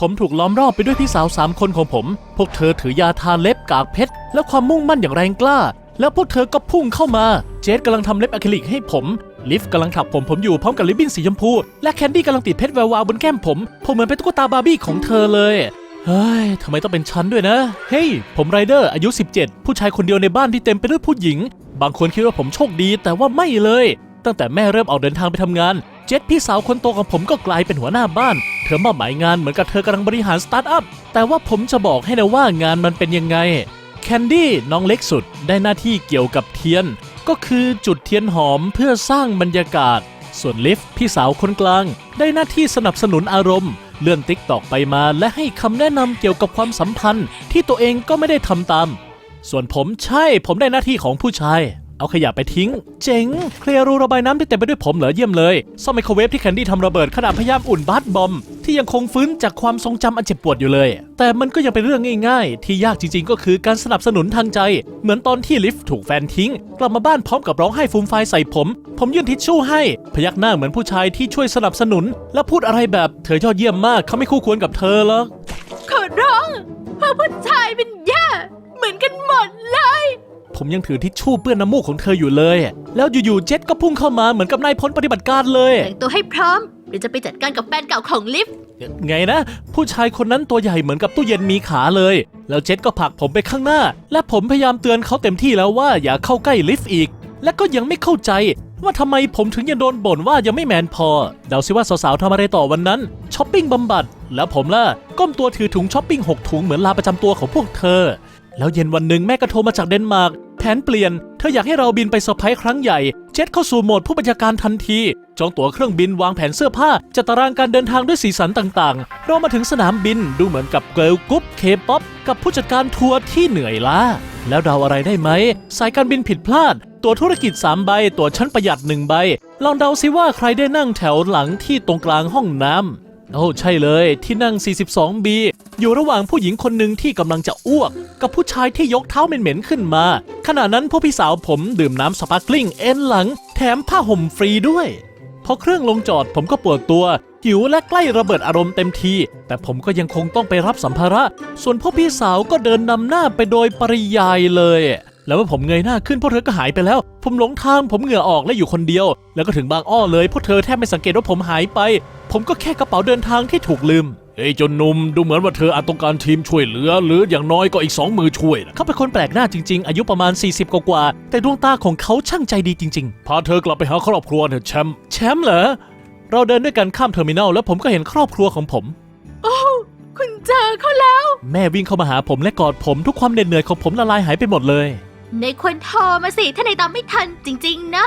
ผมถูกล้อมรอบไปด้วยพี่สาวสามคนของผม พวกเธอถือยาทาเล็บกากเพชร และความมุ่งมั่นอย่างแรงกล้า แล้วพวกเธอก็พุ่งเข้ามา เจสกำลังทำเล็บอะคริลิกให้ผม ลิฟกำลังถักผมผมอยู่พร้อมกับริบบิ้นสีชมพู และแคนดี้กำลังติดเพชรแวววาวบนแก้มผม ผมเหมือนเป็นตุ๊กตาบาร์บี้ของเธอเลย เฮ้ยทำไมต้องเป็นฉันด้วยนะ เฮ้ย ผมไรเดอร์อายุ 17 ผู้ชายคนเดียวในบ้านที่เต็มไปด้วยผู้หญิง บางคนคิดว่าผมโชคดีแต่ว่าไม่เลย ตั้งแต่แม่เริ่มออกเดินทางไปทำงาน เจ็ดพี่สาวคนโตของผมก็กลายเป็นหัวหน้าบ้าน เธอมอบหมายงานเหมือนกับเธอกำลังบริหารสตาร์ทอัพ แต่ว่าผมจะบอกให้นะว่างานมันเป็นยังไง แคนดี้น้องเล็กสุดได้หน้าที่เกี่ยวกับเทียน ก็คือจุดเทียนหอมเพื่อสร้างบรรยากาศ ส่วนลิฟพี่สาวคนกลาง ได้หน้าที่สนับสนุนอารมณ์เลื่อนติ๊กตอกไปมาและให้คำแนะนำเกี่ยวกับความสัมพันธ์ที่ตัวเองก็ไม่ได้ทำตาม ส่วนผมใช่ผมได้หน้าที่ของผู้ชาย เอาขยะไปทิ้ง เจ๋ง เคลียร์รูระบายน้ำที่เต็มไปด้วยผมเหรอเยี่ยมเลยซ่อมไมโครเวฟที่แคนดี้ทำระเบิดขณะพยายามอุ่นบาสบอม ที่ยังคงฟื้นจากความทรงจำอันเจ็บปวดอยู่เลย แต่มันก็ยังเป็นเรื่องง่ายๆ ที่ยากจริงๆ ก็คือการสนับสนุนทางใจ เหมือนตอนที่ลิฟต์ถูกแฟนทิ้ง กลับมาบ้านพร้อมกับร้องไห้ฟูมไฟใส่ผม ผมยื่นทิชชู่ให้ พยักหน้าเหมือนผู้ชายที่ช่วยสนับสนุน และพูดอะไรแบบเธอยอดเยี่ยมมากเขาไม่คู่ควรกับเธอหรอกขอร้องเพราะผู้ชายเป็นแย่เหมือนกันหมดเลย ผมยังถือทิชชู่เปื้อนน้ำมูกของเธออยู่เลย แล้วอยู่ๆเจ็ตก็พุ่งเข้ามาเหมือนกับนายพลปฏิบัติการเลย แต่งตัวให้พร้อมเดี๋ยวจะไปจัดการกับแฟนเก่าของลิฟต์ไงนะ ผู้ชายคนนั้นตัวใหญ่เหมือนกับตู้เย็นมีขาเลย แล้วเจ็ตก็ผลักผมไปข้างหน้า และผมพยายามเตือนเขาเต็มที่แล้วว่าอย่าเข้าใกล้ลิฟต์อีก และก็ยังไม่เข้าใจ ว่าทำไมผมถึงยังโดนบ่นว่ายังไม่แมนพอ เดาซิว่าสาวๆทำอะไรต่อวันนั้นช้อปปิ้งบำบัด แล้วผมล่ะก้มตัวถือถุงช้อปปิ้งหกถุงเหมือนลาประจำตัวของพวกเธอ แล้วเย็นวันหนึ่งแม่ก็โทรมาจากเดนมาร์กแผนเปลี่ยน เธออยากให้เราบินไปเซอร์ไพรส์ครั้งใหญ่ เจ็ตเข้าสู่โหมดผู้บัญชาการทันที จองตั๋วเครื่องบินวางแผนเสื้อผ้า จัดตารางการเดินทางด้วยสีสันต่างๆ เรามาถึงสนามบินดูเหมือนกับเกิร์ลกรุ๊ปเคป๊อปกับผู้จัดการทัวร์ที่เหนื่อยล้า แล้วเดาอะไรได้ไหม สายการบินผิดพลาด ตั๋วธุรกิจ 3 ใบ ตั๋วชั้นประหยัด 1 ใบ ลองเดาซิว่าใครได้นั่งแถวหลังที่ตรงกลางห้องน้ำ โอ้ใช่เลยที่นั่ง 42B อยู่ระหว่างผู้หญิงคนหนึ่งที่กำลังจะอ้วก กับผู้ชายที่ยกเท้าเหม็นๆขึ้นมา ขณะนั้นพวกพี่สาวผมดื่มน้ำสปาร์กลิ่งเอ็นหลัง แถมผ้าห่มฟรีด้วย พอเครื่องลงจอดผมก็ปวดตัว หิวและใกล้ระเบิดอารมณ์เต็มที แต่ผมก็ยังคงต้องไปรับสัมภาระ ส่วนพวกพี่สาวก็เดินนำหน้าไปโดยปริยายเลย แล้วเมื่อผมเงยหน้าขึ้นพวกเธอก็หายไปแล้ว ผมหลงทางผมเหงื่อออกและอยู่คนเดียว แล้วก็ถึงบางอ้อเลยพวกเธอแทบไม่สังเกตว่าผมหายไป ผมก็แค่กระเป๋าเดินทางที่ถูกลืม เฮ้ยจนหนุ่มดูเหมือนว่าเธออาจต้องการทีมช่วยเหลือ หรืออย่างน้อยก็อีกสองมือช่วยนะเขาเป็นคนแปลกหน้าจริง ๆ อายุประมาณ 40 กว่าๆแต่ดวงตาของเขาช่างใจดีจริงๆพาเธอกลับไปหาครอบครัวเถอะแชมป์แชมป์เหรอ เราเดินด้วยกันข้ามเทอร์มินอลแล้วผมก็เห็นครอบครัวของผม คุณเจอเขาแล้ว แม่วิ่งเข้ามาหาผมและกอดผมทุกความเหน็ดเหนื่อยของผมละลายหายไปหมดเลย ในควรโทรมาสิ ถ้าในตามไม่ทันจริง ๆ นะ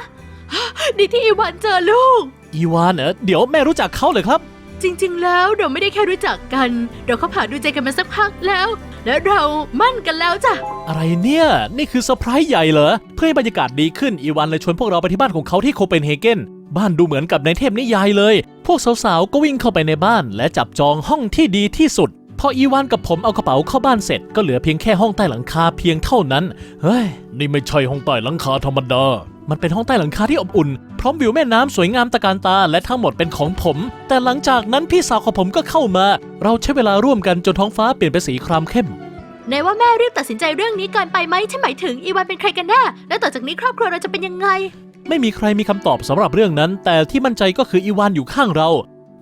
ดีที่อีวานเจอลูก อีวานเออเดี๋ยวแม่รู้จักเขาเลยครับ จริง ๆ แล้วเราไม่ได้แค่รู้จักกัน เราเข้าผ่านดูใจกันมาสักพักแล้ว แล้วเรามั่นกันแล้วจ้ะ อะไรเนี่ย นี่คือเซอร์ไพรส์ใหญ่เหรอ เพื่อให้บรรยากาศดีขึ้นอีวานเลยชวนพวกเราไปที่บ้านของเขาที่โคเปนเฮเกนบ้านดูเหมือนกับในเทพนิยายเลย พวกสาวๆ ก็วิ่งเข้าไปในบ้าน และจับจองห้องที่ดีที่สุด พออีวานกับผมเอากระเป๋าเข้าบ้านเสร็จ ก็เหลือเพียงแค่ห้องใต้หลังคาเพียงเท่านั้น เฮ้ย นี่ไม่ใช่ห้องใต้หลังคาธรรมดา มันเป็นห้องใต้หลังคาที่อบอุ่น พร้อมวิวแม่น้ำสวยงามตะการตาและทั้งหมดเป็นของผม แต่หลังจากนั้นพี่สาวของผมก็เข้ามา เราใช้เวลาร่วมกันจนท้องฟ้าเปลี่ยนเป็นสีครามเข้มในว่าแม่รีบตัดสินใจเรื่องนี้เกินไปไหมฉันหมายถึงอีวานเป็นใครกันแน่แล้วต่อจากนี้ครอบครัวเราจะเป็นยังไง ไม่มีใครมีคำตอบสำหรับเรื่องนั้น แต่ที่มั่นใจก็คืออีวานอยู่ข้างเรา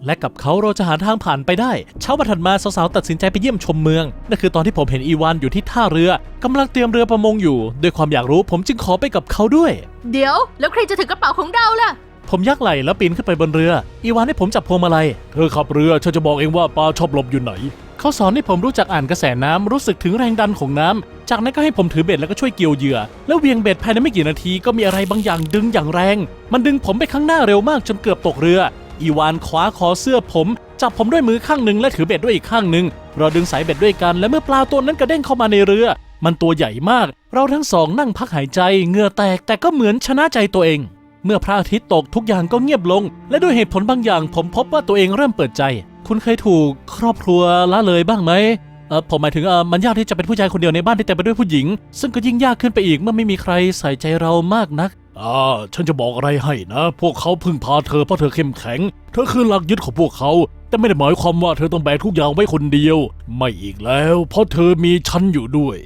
และกับเขาเราจะหาทางผ่านไปได้ เช้าวันถัดมาสาวๆตัดสินใจไปเยี่ยมชมเมือง นั่นคือตอนที่ผมเห็นอีวานอยู่ที่ท่าเรือกำลังเตรียมเรือประมงอยู่ ด้วยความอยากรู้ผมจึงขอไปกับเขาด้วย เดี๋ยว แล้วใครจะถือกระเป๋าของเราล่ะ ผมยักไหล่แล้วปีนขึ้นไปบนเรือ อีวานให้ผมจับพวงมาลัยเธอขับเรือฉันจะบอกเองว่าปลาชอบหลบอยู่ไหนเขาสอนให้ผมรู้จักอ่านกระแสน้ำรู้สึกถึงแรงดันของน้ำจากนั้นก็ให้ผมถือเบ็ดแล้วก็ช่วยเกี่ยวเหยื่อ แล้วเวียงเบ็ดภายในไม่กี่นาทีก็มีอะไรบางอย่างดึงอย่างแรง มันดึงผมไปข้างหน้าเร็วมากจนเกือบตกเรือ อีวานคว้าคอเสื้อผม จับผมด้วยมือข้างหนึ่งและถือเบ็ดด้วยอีกข้างหนึ่งเราดึงสายเบ็ดด้วยกันและเมื่อปลาตัวนั้นกระเด้งเข้ามาในเรือ มันตัวใหญ่มาก เราทั้งสองนั่งพักหายใจเหงื่อแตกแต่ก็เหมือนชนะใจตัวเอง เมื่อพระอาทิตย์ตกทุกอย่างก็เงียบลง และด้วยเหตุผลบางอย่าง ผมพบว่าตัวเองเริ่มเปิดใจ คุณเคยถูกครอบครัวละเลยบ้างไหมเออผมหมายถึงเออมันยากที่จะเป็นผู้ชายคนเดียวในบ้านที่เต็มไปด้วยผู้หญิง ซึ่งก็ยิ่งยากขึ้นไปอีกเมื่อไม่มีใครใส่ใจเรามากนัก อ่าฉันจะบอกอะไรให้นะ พวกเขาพึ่งพาเธอเพราะเธอเข้มแข็ง เธอคือหลักยึดของพวกเขา แต่ไม่ได้หมายความว่าเธอต้องแบกทุกอย่างไว้คนเดียว ไม่อีกแล้ว เพราะเธอมีฉันอยู่ด้วย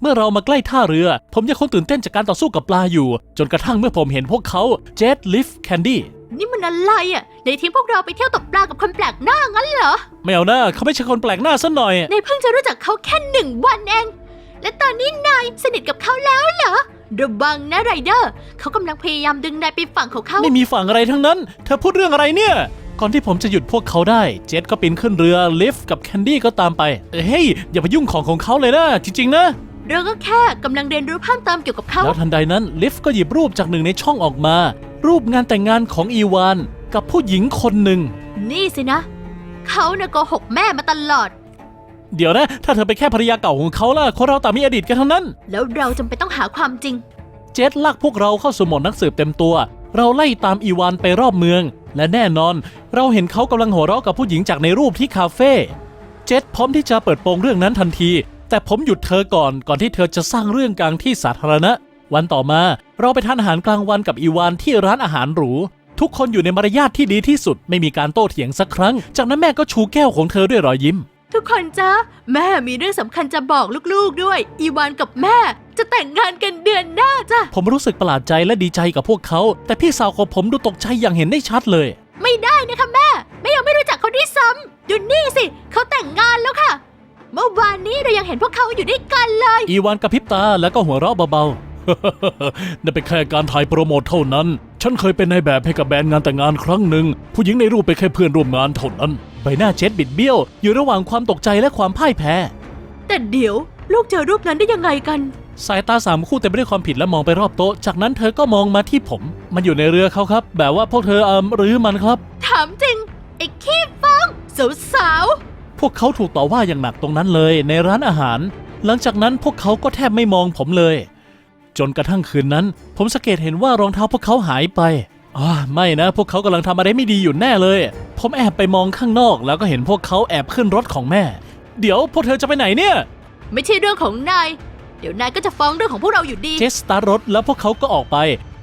เมื่อเรามาใกล้ท่าเรือ ผมยังคงตื่นเต้นจากการต่อสู้กับปลาอยู่ จนกระทั่งเมื่อผมเห็นพวกเขาเจ t ลิฟแคนดี้นี่มันอะไรอะในทิ้งพวกเราไปเที่ยวตกปลากับคนแปลกหน้างั้นเหรอ ไม่เอาหน้าเขาไม่ใช่คนแปลกหน้าซะหน่อยนายเพิ่งจะรู้จักเขาแค่หนึ่งวันเอง และตอนนี้นายสนิทกับเขาแล้วเหรอระวังนะไรเดอร์ เขากำลังพยายามดึงนายไปฝั่งของเขา ไม่มีฝั่งอะไรทั้งนั้น เธอพูดเรื่องอะไรเนี่ย ก่อนที่ผมจะหยุดพวกเขาได้ เจ t ก็ปีนขึ้นเรือลิฟกับแคนดี้ก็ตามไป เฮ้ย อย่าไปยุ่งของของเขาเลยนะ จริงๆนะ เราก็แค่กำลังเรียนรู้เพิ่มเติมเกี่ยวกับเขา แล้วทันใดนั้นลิฟก็หยิบรูปจากหนึ่งในช่องออกมา รูปงานแต่งงานของอีวาน กับผู้หญิงคนหนึ่ง นี่สินะ เขาเน่ะโกหกแม่มาตลอด เดี๋ยวนะ ถ้าเธอเป็นแค่ภรรยาเก่าของเขาล่ะคนเราต่างมีอดีตกันทั้งนั้น แล้วเราจำเป็นต้องหาความจริง เจ t ลากพวกเราเข้าสู่โหมดนักสืบเต็มตัว เราไล่ตามอีวานไปรอบเมือง และแน่นอน เราเห็นเขากำลังหัวเราะกับผู้หญิงจากในรูปที่คาเฟ่เจ t พร้อมที่จะเปิดโปงเรื่องนั้นทันที แต่ผมหยุดเธอก่อนก่อนที่เธอจะสร้างเรื่องกลางที่สาธารณะ วันต่อมาเราไปทานอาหารกลางวันกับอีวานที่ร้านอาหารหรู ทุกคนอยู่ในมารยาทที่ดีที่สุดไม่มีการโต้เถียงสักครั้ง จากนั้นแม่ก็ชูแก้วของเธอด้วยรอยยิ้ม ทุกคนจ๊ะแม่มีเรื่องสำคัญจะบอกลูกๆด้วย อีวานกับแม่ จะแต่งงานกันเดือนหน้าจ้ะผมรู้สึกประหลาดใจและดีใจกับพวกเขา แต่พี่สาวของผมดูตกใจอย่างเห็นได้ชัดเลย ไม่ได้นะคะแม่ แม่ยังไม่รู้จักเขาด้วยซ้ำดูนี่สิเขาแต่งงานแล้วค่ะ เมื่อวานนี้เรายังเห็นพวกเขาอยู่ด้วยกันเลย อีวานกระพริบตาแล้วก็หัวเราะเบาๆ นั่นเป็นแค่การถ่ายโปรโมทเท่านั้น ฉันเคยเป็นนายแบบให้กับแบรนด์งานแต่งงานครั้งหนึ่ง ผู้หญิงในรูปเป็นแค่เพื่อนร่วมงานเท่านั้น ใบหน้าเจ็ดบิดเบี้ยว อยู่ระหว่างความตกใจและความพ่ายแพ้ แต่เดี๋ยว ลูกเจอรูปนั้นได้ยังไงกัน สายตาสามคู่เต็มไปด้วยความผิดและมองไปรอบโต๊ะ จากนั้นเธอก็มองมาที่ผม มันอยู่ในเรือเขาครับ แบบว่าพวกเธอเอ่มหรือมันครับ ถามจริงไอ้ขี้ฟ้องสาวพวกเขาถูกต่อว่าอย่างหนักตรงนั้นเลยในร้านอาหาร หลังจากนั้นพวกเขาก็แทบไม่มองผมเลย จนกระทั่งคืนนั้น ผมสังเกตเห็นว่ารองเท้าพวกเขาหายไปอ่าไม่นะ พวกเขากำลังทำอะไรไม่ดีอยู่แน่เลย ผมแอบไปมองข้างนอก แล้วก็เห็นพวกเขาแอบขึ้นรถของแม่ เดี๋ยวพวกเธอจะไปไหนเนี่ยๆไม่ใช่เรื่องของนาย เดี๋ยวนายก็จะฟ้องเรื่องของพวกเราอยู่ดี เจสตาร์ทรถแล้วพวกเขาก็ออกไป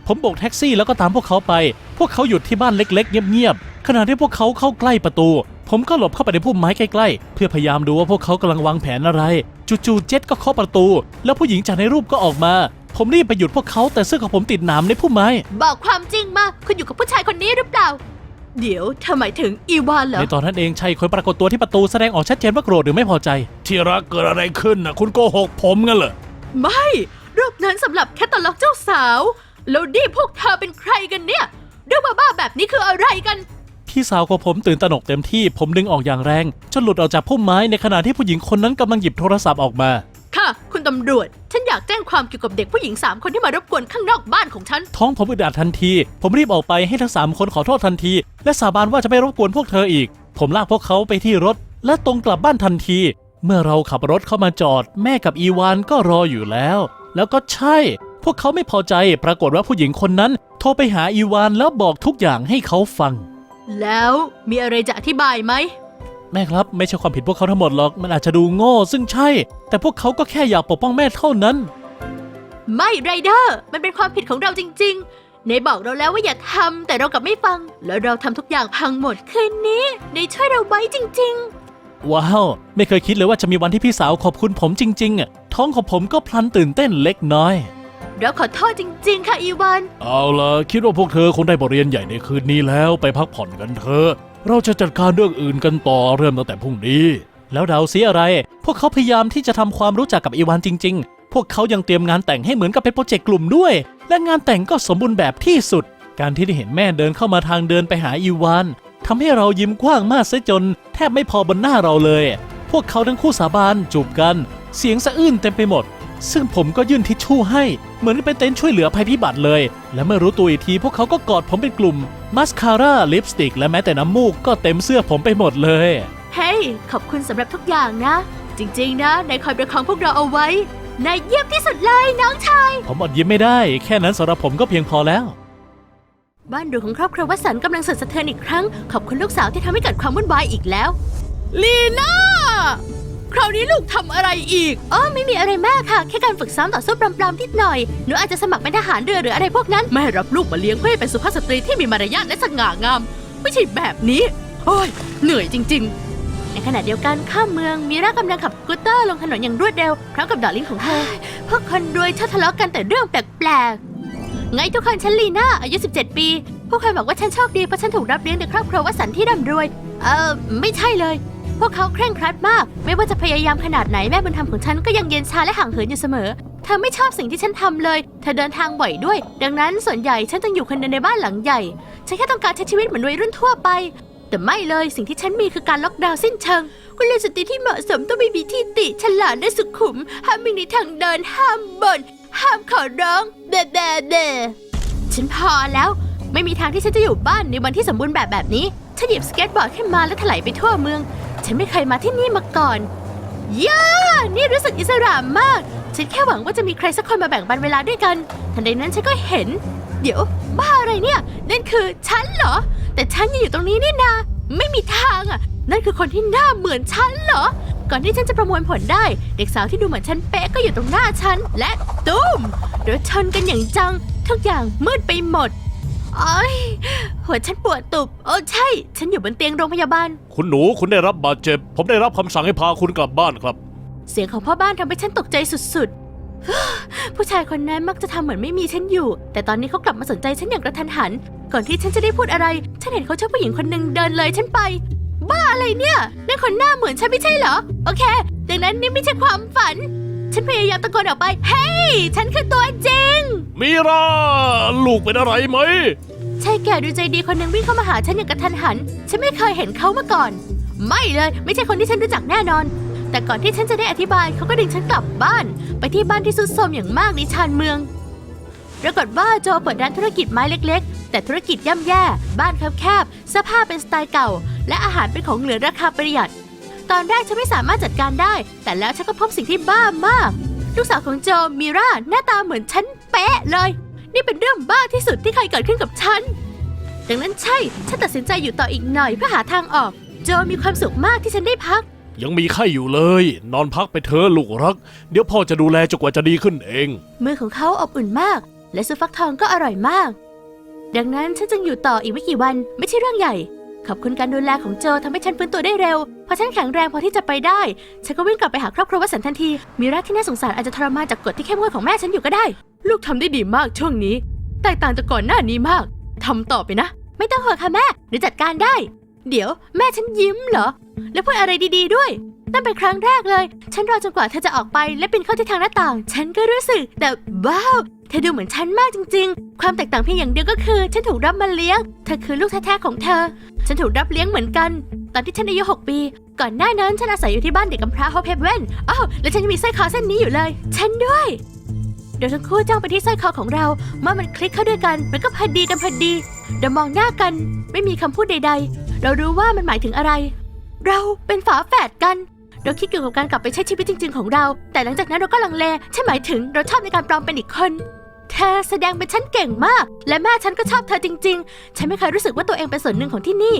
ผมโบกแท็กซี่แล้วก็ตามพวกเขาไป พวกเขาหยุดที่บ้านเล็ก ๆ เงียบๆขณะที่พวกเขาเข้าใกล้ประตู ผมก็หลบเข้าไปในพุ่มไม้ใกล้ๆ เพื่อพยายามดูว่าพวกเขากำลังวางแผนอะไร จู่ๆเจสก็เคาะประตู แล้วผู้หญิงจากในรูปก็ออกมา ผมรีบไปหยุดพวกเขาแต่เสื้อของผมติดหนามในพุ่มไม้ บอกความจริงมา คุณอยู่กับผู้ชายคนนี้หรือเปล่า เดี๋ยวเธอหมายถึงอีวานเหรอ ในตอนนั้นเองชายคนปรากฏตัวที่ประตูแสดงออกชัดเจนว่าโกรธหรือไม่พอใจ ที่รักเกิดอะไรขึ้นนะคุณโกหกผมงั้นเหรอ ไม่รูปนั้นสำหรับแคตตาล็อกเจ้าสาว แล้วนี่พวกเธอเป็นใครกันเนี่ยเรื่องบ้าๆแบบนี้คืออะไรกัน พี่สาวของผมตื่นตระหนกเต็มที่ผมดึงออกอย่างแรงจนหลุดออกจากพุ่มไม้ในขณะที่ผู้หญิงคนนั้นกำลังหยิบโทรศัพท์ออกมาค่ะคุณ ตำรวจ ฉันอยากแจ้งความเกี่ยวกับเด็กผู้หญิงสามคนที่มารบกวนข้างนอกบ้านของฉัน ท้องผมอึดอัดทันที ผมรีบออกไปให้ทั้งสามคนขอโทษทันที และสาบานว่าจะไม่รบกวนพวกเธออีก ผมลากพวกเขาไปที่รถ และตรงกลับบ้านทันที เมื่อเราขับรถเข้ามาจอด แม่กับอีวานก็รออยู่แล้ว แล้วก็ใช่ พวกเขาไม่พอใจปรากฏว่าผู้หญิงคนนั้น โทรไปหาอีวานแล้วบอกทุกอย่างให้เขาฟัง แล้วมีอะไรจะอธิบายไหม แม่ครับ ไม่ใช่ความผิดพวกเขาทั้งหมดหรอก มันอาจจะดูโง่ ซึ่งใช่ แต่พวกเขาก็แค่อยากปกป้องแม่เท่านั้น ไม่ไรเดอร์ มันเป็นความผิดของเราจริงๆในบอกเราแล้วว่าอย่าทำแต่เรากลับไม่ฟัง แล้วเราทำทุกอย่างพังหมดคืนนี้ในช่วยเราไว้จริง ว้าว ไม่เคยคิดเลยว่าจะมีวันที่พี่สาวขอบคุณผมจริงๆอะท้องของผมก็พลันตื่นเต้นเล็กน้อย ๆ เราขอโทษจริง ๆ ค่ะอีวาน เอาล่ะ คิดว่าพวกเธอคงได้บทเรียนใหญ่ในคืนนี้แล้วไปพักผ่อนกันเถอะ เราจะจัดการเรื่องอื่นกันต่อเริ่มตั้งแต่พรุ่งนี้ แล้วเดาซิอะไร พวกเขาพยายามที่จะทำความรู้จักกับอีวานจริง ๆ พวกเขายังเตรียมงานแต่งให้เหมือนกับเป็นโปรเจกต์กลุ่มด้วย และงานแต่งก็สมบูรณ์แบบที่สุด การที่ได้เห็นแม่เดินเข้ามาทางเดินไปหาอีวานทำให้เรายิ้มกว้างมากเสียจน แทบไม่พอบนหน้าเราเลย พวกเขาทั้งคู่สาบานจูบกัน เสียงสะอื้นเต็มไปหมด ซึ่งผมก็ยื่นทิชชู่ให้ เหมือนเป็นเต็นท์ช่วยเหลือภัยพิบัติเลย และเมื่อรู้ตัวอีกทีพวกเขาก็กอดผมเป็นกลุ่มมาสคาร่าลิปสติก และแม้แต่น้ำมูกก็เต็มเสื้อผมไปหมดเลย เฮ้ย ขอบคุณสำหรับทุกอย่างนะ จริง ๆ นะนายคอยประคองพวกเราเอาไว้นายเยี่ยมที่สุดเลยน้องชาย ผมอดยิ้มไม่ได้ แค่นั้นสำหรับผมก็เพียงพอแล้ว บ้านหรูของครอบครัววสันต์กำลังสั่นสะเทือนอีกครั้ง ขอบคุณลูกสาวที่ทำให้เกิดความวุ่นวายอีกแล้ว ลีน่า คคราวนี้ลูกทำอะไรอีก อ๋อไม่มีอะไรมากค่ะ แค่การฝึกซ้อมต่อสู้ปลอมๆนิดหน่อย หนูอาจจะสมัครเป็นทหารเรือหรืออะไรพวกนั้น แม่รับลูกมาเลี้ยงเพื่อให้เป็นสุภาพสตรีที่มีมารยาทและสง่างาม ไม่ใช่แบบนี้ โอ้ย เหนื่อยจริง ๆ ในขณะเดียวกันข้ามเมืองมีร่ากำลังขับสกูตเตอร์ลงถนนอย่างรวดเร็วพร้อมกับดอลลิงของเธอ พวกคนรวยชอบทะเลาะกันแต่เรื่องแปลกๆ ไงทุกคนฉันลีน่าอายุ 17 ปีผู้คนบอกว่าฉันโชคดีเพราะฉันถูกรับเลี้ยงโดยครอบครัววสันต์ที่ร่ำรวย เออไม่ใช่เลย พวกเขาเคร่งครัดมาก ไม่ว่าจะพยายามขนาดไหนแม่บุญธรรมของฉันก็ยังเย็นชาและห่างเหินอยู่เสมอ เธอไม่ชอบสิ่งที่ฉันทำเลย เธอเดินทางบ่อยด้วย ดังนั้นส่วนใหญ่ฉันจึงอยู่คนเดียวในบ้านหลังใหญ่ ฉันแค่ต้องการใช้ชีวิตเหมือนวัยรุ่นทั่วไป แต่ไม่เลยสิ่งที่ฉันมีคือการล็อกดาวน์สิ้นเชิงคุณเลนสตรีที่เหมาะสมต้องไม่มีที่ติ ฉลาดและสุขุม ห้ามวิ่งในทางเดินห้ามบ่นห้ามขอร้องเดเดเดฉันพอแล้ว ไม่มีทางที่ฉันจะอยู่บ้านในวันที่สมบูรณ์แบบแบบนี้ฉันหยิบสเก็ตบอร์ดขึ้นมาและถลายไปทั่วเมือง ฉันไม่เคยมาที่นี่มาก่อนย่านี่รู้สึกอิสระมาก ฉันแค่หวังว่าจะมีใครสักคนมาแบ่งปันเวลาด้วยกัน ทันใดนั้นฉันก็เห็น เดี๋ยว บ้าอะไรเนี่ย นั่นคือฉันเหรอ แต่ฉันยังอยู่ตรงนี้นี่นา ไม่มีทางอะ นั่นคือคนที่หน้าเหมือนฉันเหรอ ก่อนที่ฉันจะประมวลผลได้ เด็กสาวที่ดูเหมือนฉันเป๊ะก็อยู่ตรงหน้าฉัน และตุ้มรถชนกันอย่างจัง ทุกอย่างมืดไปหมด โอ้ยหัวฉันปวดตุบ โอ้ใช่ ฉันอยู่บนเตียงโรงพยาบาล คุณหนูคุณได้รับบาดเจ็บ ผมได้รับคำสั่งให้พาคุณกลับบ้านครับ เสียงของพ่อบ้านทำให้ฉันตกใจสุดๆ ผู้ชายคนนั้นมักจะทำเหมือนไม่มีฉันอยู่ แต่ตอนนี้เขากลับมาสนใจฉันอย่างกระทันหัน ก่อนที่ฉันจะได้พูดอะไร ฉันเห็นเขาชอบผู้หญิงคนหนึ่งเดินเลยฉันไป บ้าอะไรเนี่ยนั่นคนหน้าเหมือนฉันไม่ใช่เหรอ โอเค ดังนั้นนี่ไม่ใช่ความฝัน ฉันพยายามตะโกนออกไป เฮ้ย ฉันคือตัวจริง มีราลูกเป็นอะไรไหม ชายแก่ดูใจดีคนหนึ่งวิ่งเข้ามาหาฉันอย่างกระทันหัน ฉันไม่เคยเห็นเขามาก่อน ไม่เลย ไม่ใช่คนที่ฉันรู้จักแน่นอน แต่ก่อนที่ฉันจะได้อธิบายเขาก็ดึงฉันกลับบ้าน ไปที่บ้านที่สุดโทรมอย่างมากในชานเมือง ปรากฏว่าโจเปิดร้านธุรกิจไม้เล็ก ๆ แต่ธุรกิจย่ำแย่ บ้านแคบๆเสื้อผ้าเป็นสไตล์เก่า และอาหารเป็นของเหลือราคาประหยัด ตอนแรกฉันไม่สามารถจัดการได้ แต่แล้วฉันก็พบสิ่งที่บ้ามาก ลูกสาวของโจมิราหน้าตาเหมือนฉันเป๊ะเลย นี่เป็นเรื่องบ้าที่สุดที่เคยเกิดขึ้นกับฉัน ดังนั้นใช่ ฉันตัดสินใจอยู่ต่ออีกหน่อยเพื่อหาทางออก โจมีความสุขมากที่ฉันได้พัก ยังมีไข้อยู่เลย นอนพักไปเถอะลูกรัก เดี๋ยวพ่อจะดูแลจนกว่าจะดีขึ้นเอง มือของเขาอบอุ่นมาก และซุปฟักทองก็อร่อยมาก ดังนั้นฉันจึงอยู่ต่ออีกไม่กี่วันไม่ใช่เรื่องใหญ่ ขอบคุณการดูแลของโจทำให้ฉันฟื้นตัวได้เร็ว พอฉันแข็งแรงพอที่จะไปได้ ฉันก็วิ่งกลับไปหาครอบครัววสันทันที มีรักที่น่าสงสารอาจจะทรมานจากกฎที่เข้มงวดของแม่ฉันอยู่ก็ได้ ลูกทำได้ดีมากช่วงนี้ แตกต่างจากก่อนหน้านี้มากทำต่อไปนะ ไม่ต้องห่วงค่ะแม่หรือจัดการได้ เดี๋ยวแม่ฉันยิ้มเหรอ แล้วพูดอะไรดีๆด้วย นั่นเป็นครั้งแรกเลย ฉันรอจนกว่าเธอจะออกไปและปีนเข้าที่ทางหน้าต่าง ฉันก็รู้สึก แต่ว้าว เธอดูเหมือนฉันมากจริง ๆ ความแตกต่างเพียงอย่างเดียวก็คือ ฉันถูกรับมาเลี้ยง เธอคือลูกแท้ๆของเธอ ฉันถูกรับเลี้ยงเหมือนกัน ตอนที่ฉันอายุ6ปี ก่อนหน้านั้นฉันอาศัยอยู่ที่บ้านเด็กกำพร้าฮอปเฮเว่นอ้าวและฉันยังมีสร้อยคอเส้นนี้อยู่เลย ฉันด้วย เดี๋ยวทั้งคู่จ้องไปที่สร้อยคอของเรา เมื่อมันคลิกเข้าด้วยกัน มันก็พอดีกันพอดีเรามองหน้ากัน ไม่มีคำพูดใด ๆ เรารู้ว่ามันหมายถึงอะไร เราเป็นฝาแฝดกัน เราคิดเกี่ยวกับการกลับไปใช้ชีวิตจริง ๆ ของเรา แต่หลังจากนั้นเราก็ลังเลฉันหมายถึงเราชอบในการปลอมเป็นอีกคน เธอแสดงเป็นฉันเก่งมาก และแม่ฉันก็ชอบเธอจริง ๆ ฉันไม่เคยรู้สึกว่าตัวเองเป็นส่วนหนึ่งของที่นี่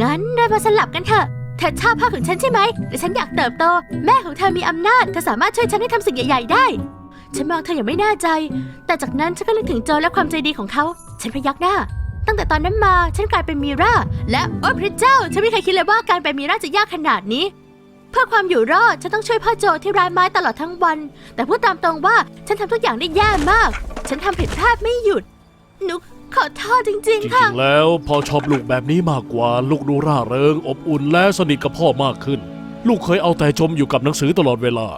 งั้นเรามาสลับกันเถอะเธอชอบพ่อของฉันใช่ไหมแต่ฉันอยากเติบโต แม่ของเธอมีอำนาจ เธอสามารถช่วยฉันให้ทำสิ่งใหญ่ ๆ ได้ ฉันมองเธออย่างไม่แน่ใจ แต่จากนั้นฉันก็นึกถึงโจและความใจดีของเขา ฉันพยักหน้า ตั้งแต่ตอนนั้นมาฉันกลายเป็นมีราและโอ้พระเจ้า ฉันไม่เคยคิดเลยว่าการเป็นมีราจะยากขนาดนี้ เพื่อความอยู่รอดฉันต้องช่วยพ่อโจที่ร้านไม้ตลอดทั้งวัน แต่พูดตามตรงว่าฉันทำทุกอย่างได้แย่มาก ฉันทำผิดพลาดไม่หยุดหนูขอโทษจริง จๆค่ะริงๆ แล้วพ่อชอบลูกแบบนี้มากกว่า ลูกดูร่าเริง อบอุ่นและสนิทกับพ่อมากขึ้น ลูกเคยเอาแต่จมอยู่กับหนังสือตลอดเวลา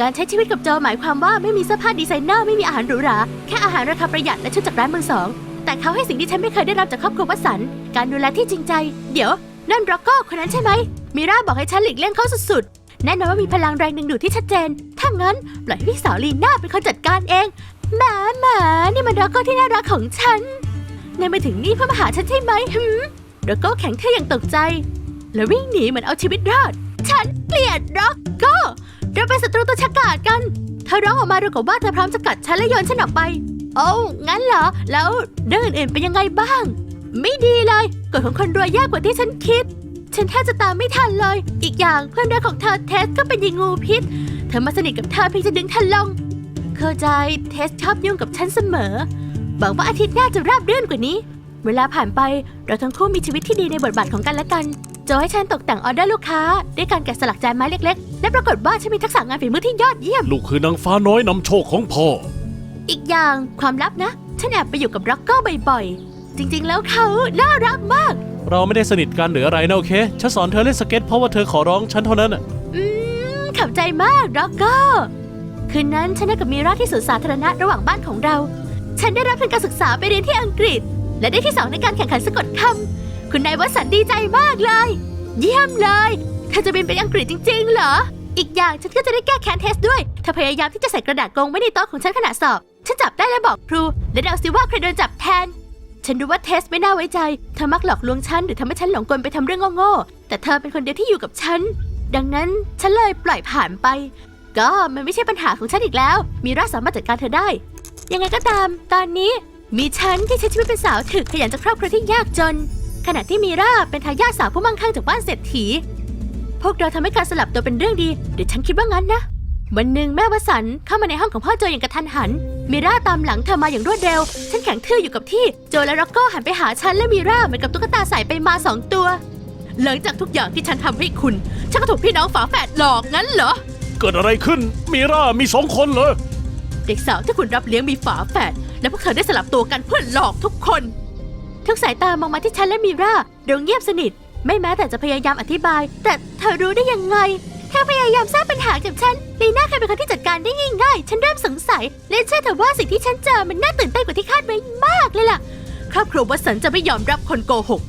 การใช้ชีวิตกับโจหมายความว่าไม่มีเสื้อผ้าดีไซเนอร์ไม่มีอาหารหรูหราแค่อาหารราคาประหยัดและชุดจากร้านมือสอง แต่เขาให้สิ่งที่ฉันไม่เคยได้รับจากครอบครัววัสันการดูแลที่จริงใจ เดี๋ยว นั่นร็อกโก้คนนั้นใช่ไหมมีราบอกให้ฉันหลีกเลี่ยงเขาสุดๆแน่นอนว่ามีพลังแรงดึงดูดที่ชัดเจน ถ้างั้นปล่อยให้พี่สาวลีน่าเป็นคนจัดการเองแหมาหมานี่มันร็อกโก้ที่น่ารักของฉันนายมาถึงนี่เพื่อมาหาฉันใช่ไหมหืมร็อกโก้แข็งทื่ออย่างตกใจ แล้ววิ่งหนีเหมือนเอาชีวิตรอด ฉันเกลียดร็อกโก้ เราเป็นศัตรูตัวฉกาจกัน เธอร้องออกมาดูกับว่าเธอพร้อมจะกัดฉันและโยนฉันออกไป โอ้งั้นเหรอ แล้วเรื่องอื่นๆเป็นยังไงบ้าง ไม่ดีเลยกฎของคนรวยยากกว่าที่ฉันคิด ฉันแทบจะตามไม่ทันเลย อีกอย่างเพื่อนรักของเธอเทสก็เป็นยีงูพิษ เธอมาสนิทกับเธอเพียงจะดึงเธอลง เข้าใจเทสชอบยุ่งกับฉันเสมอหวังว่าอาทิตย์หน้าจะราบรื่นกว่านี้ เวลาผ่านไปเราทั้งคู่มีชีวิตที่ดีในบทบาทของกันและกัน โจให้ฉันตกแต่งออเดอร์ลูกค้าด้วยการแกะสลักจานไม้เล็กๆ และปรากฏว่าฉันมีทักษะงานฝีมือที่ยอดเยี่ยม ลูกคือนางฟ้าน้อยนำโชคของพ่อ อีกอย่างความลับนะ ฉันแอบไปอยู่กับร็อกเกอร์บ่อยๆ จริงๆ แล้วเขาน่ารักมาก เราไม่ได้สนิทกันหรืออะไรนะโอเค ฉันสอนเธอเล่นสเก็ตเพราะว่าเธอขอร้องฉันเท่านั้นน่ะอืมขอบใจมากร็อกเกอร์คืนนั้นฉันได้กับมีราที่สวนสาธารณะระหว่างบ้านของเรา ฉันได้รับทุนการศึกษาไปเรียนที่อังกฤษ และได้ที่สองในการแข่งขันสะกดคำ คุณนายวสันต์ดีใจมากเลย เยี่ยมเลยเธอจะบินไปอังกฤษจริง ๆ เหรอ อีกอย่างฉันก็จะได้แก้แค้นเทสด้วยเธอพยายามที่จะใส่กระดาษโกงไว้ในโต๊ะของฉันขณะสอบ ฉันจับได้และบอกครู และเดาซิว่าใครโดนจับแทน ฉันรู้ว่าเทสไม่น่าไว้ใจ เธอมักหลอกลวงฉันหรือทำให้ฉันหลงกลไปทำเรื่องโง่ๆ แต่เธอเป็นคนเดียวที่อยู่กับฉัน ดังนั้นฉันเลยปล่อยผ่านไป ก็มันไม่ใช่ปัญหาของฉันอีกแล้ว มีราสามารถจัดการเธอได้ ยังไงก็ตาม ตอนนี้ มีฉันที่ใช้ชีวิตเป็นสาวถึกขยันจากครอบครัวที่ยากจน ขณะที่มีราเป็นทายาทสาวผู้มั่งคั่งจากบ้านเศรษฐี พวกเราทำให้การสลับตัวเป็นเรื่องดีเดี๋ยวฉันคิดว่างั้นนะ วันหนึ่งแม่วสันต์เข้ามาในห้องของพ่อโจอย่างกระทันหัน มีราตามหลังเธอมาอย่างรวดเร็ว ฉันแข็งทื่ออยู่กับที่ โจและร็อกโก้หันไปหาฉันและมีราเหมือนกับตุ๊กตาใส่ไปมาสองตัว หลังจากทุกอย่างที่ฉันทำให้คุณ ฉันก็ถูกพี่น้องฝาแฝดหลอกงั้นเหรอ เกิดอะไรขึ้น มีร่ามีสองคนเหรอ เด็กสาวที่คุณรับเลี้ยงมีฝาแฝดและพวกเธอได้สลับตัวกันเพื่อหลอกทุกคน ทุกสายตามองมาที่ฉันและมีราเราเงียบสนิท ไม่แม้แต่จะพยายามอธิบาย แต่เธอรู้ได้ยังไงเธอพยายามสร้างปัญหากับฉันลีน่าเคยเป็นคนที่จัดการได้ง่ายๆ ฉันเริ่มสงสัย และเชื่อเถอะว่าสิ่งที่ฉันเจอมันน่าตื่นเต้นกว่าที่คาดไว้มากเลยล่ะ ครอบครัววัสันจะไม่ยอมรับคนโกหก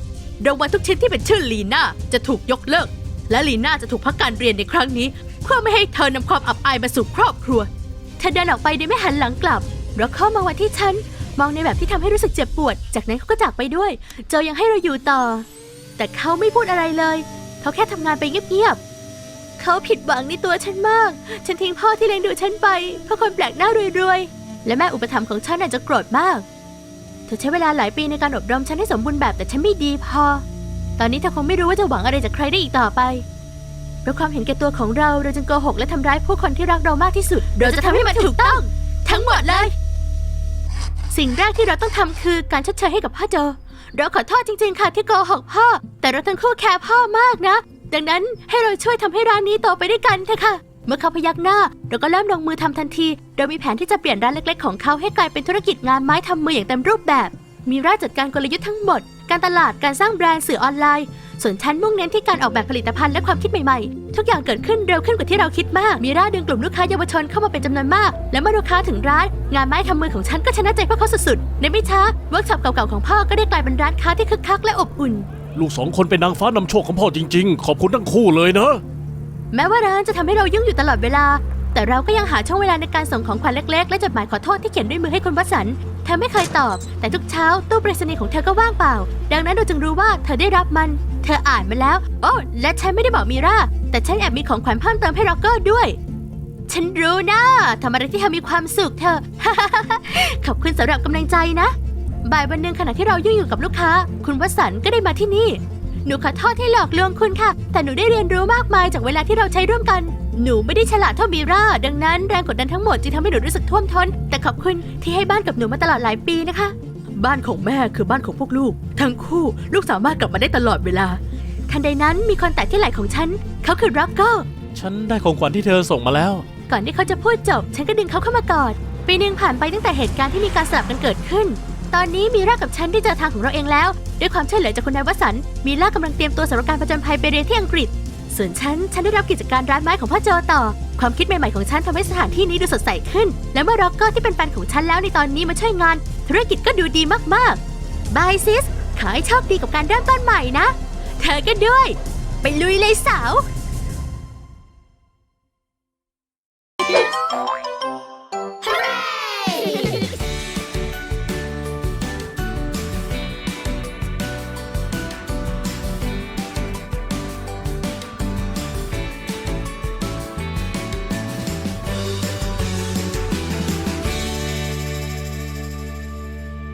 รางวัลทุกชิ้นที่เป็นชื่อลีน่าจะถูกยกเลิก และลีน่าจะถูกพักการเรียนในครั้งนี้ เพื่อไม่ให้เธอนำความอับอายมาสู่ครอบครัว เธอเดินออกไปโดยไม่หันหลังกลับเราเข้ามาวันที่ฉัน มองในแบบที่ทำให้รู้สึกเจ็บปวด จากนั้นเขาก็จากไปด้วย โจยังให้เราอยู่ต่อ แต่เขาไม่พูดอะไรเลย เขาแค่ทำงานไปเงียบๆเขาผิดหวังในตัวฉันมาก ฉันทิ้งพ่อที่เลี้ยงดูฉันไป เพราะคนแปลกหน้ารวยๆ และแม่อุปถัมภ์ของฉันอาจจะโกรธมาก เธอใช้เวลาหลายปีในการอบรมฉันให้สมบูรณ์แบบแต่ฉันไม่ดีพอ ตอนนี้เธอคงไม่รู้ว่าจะหวังอะไรจากใครได้อีกต่อไปเพราะความเห็นแก่ตัวของเราเราจึงโกหกและทำร้ายผู้คนที่รักเรามากที่สุด เราจะทำให้มันถูกต้อง ทั้งหมดเลย สิ่งแรกที่เราต้องทำคือการชดเชยให้กับพ่อโจ เราขอโทษจริงๆค่ะที่โกหกพ่อ แต่เราทั้งคู่แคร์พ่อมากนะ ดังนั้นให้เราช่วยทำให้ร้านนี้โตไปด้วยกันเถอะค่ะ เมื่อเขาพยักหน้า เราก็เริ่มลงมือทำทันที เรามีแผนที่จะเปลี่ยนร้านเล็กๆ ของเขาให้กลายเป็นธุรกิจงานไม้ทำมืออย่างเต็มรูปแบบ มีร่าจัดการกลยุทธ์ทั้งหมด การตลาด การสร้างแบรนด์สื่อออนไลน์ ส่วนฉันมุ่งเน้นที่การออกแบบผลิตภัณฑ์และความคิดใหม่ๆ ทุกอย่างเกิดขึ้นเร็วขึ้นกว่าที่เราคิดมาก มีราดึงกลุ่มลูกค้าเยาวชนเข้ามาเป็นจำนวนมาก และเมื่อลูกค้าถึงร้าน งานไม้ทำมือของฉันก็ชนะใจพวกเขาสุดๆ ในไม่ช้าเวิร์กช็อปเก่าๆของพ่อก็ได้กลายเป็นร้านค้าที่คึกคักและอบอุ่น ลูกสองคนเป็นนางฟ้านำโชคของพ่อจริงๆ ขอบคุณทั้งคู่เลยนะ แม้ว่าร้านจะทำให้เรายุ่งอยู่ตลอดเวลา แต่เราก็ยังหาช่วงเวลาในการส่งของขวัญเล็กๆ และจดหมายขอโทษที่เขียนด้วยมือให้คุณวสันต์เธอไม่เคยตอบ แต่ทุกเช้าตู้ไปรษณีย์ของเธอก็ว่างเปล่า ดังนั้นเราจึงรู้ว่าเธอได้รับมัน เธออ่านมันแล้ว โอ้ และฉันไม่ได้บอกมีราแต่ฉันแอบมีของขวัญเพิ่มเติมให้ร็อกเกอร์ด้วย ฉันรู้นะทำอะไรที่เธอมีความสุขเธอ ขอบคุณสำหรับกำลังใจนะ บ่ายวันหนึ่งขณะที่เรายุ่งอยู่กับลูกค้า คุณวสันต์ก็ได้มาที่นี่ หนูขอโทษที่หลอกลวงคุณค่ะ แต่หนูได้เรียนรู้มากมายจากเวลาที่เราใช้ร่วมกัน หนูไม่ได้ฉลาดเท่ามีราดังนั้นแรงกดดันทั้งหมดจึงทำให้หนูรู้สึกท่วมท้น แต่ขอบคุณที่ให้บ้านกับหนูมาตลอดหลายปีนะคะ บ้านของแม่คือบ้านของพวกลูก ทั้งคู่ลูกสามารถกลับมาได้ตลอดเวลา ทันใดนั้นมีคนแตะที่ไหล่ของฉัน เขาคือร็อกโก้ฉันได้ของขวัญที่เธอส่งมาแล้ว ก่อนที่เขาจะพูดจบ ฉันก็ดึงเขาเข้ามากอดปีหนึ่งผ่านไปตั้งแต่เหตุการณ์ที่มีการสลับกันเกิดขึ้น ตอนนี้มีร่ากับฉันได้เจอทางของเราเองแล้ว ด้วยความช่วยเหลือจากคุณนายวสันต์มีร่ากำลังเตรียมตัวสำหรับการผจญภัยไปเรียนที่อังกฤษ ส่วนฉัน ฉันได้รับกิจการร้านไม้ของพ่อโจต่อ ความคิดใหม่ๆของฉันทำให้สถานที่นี้ดูสดใสขึ้น และเมื่อร็อกเกอร์ที่เป็นแฟนของฉันแล้วในตอนนี้มาช่วยงาน ธุรกิจก็ดูดีมากๆ บายซิส ขอให้โชคดีกับการเริ่มต้นใหม่นะ เธอก็ด้วย ไปลุยเลยสาว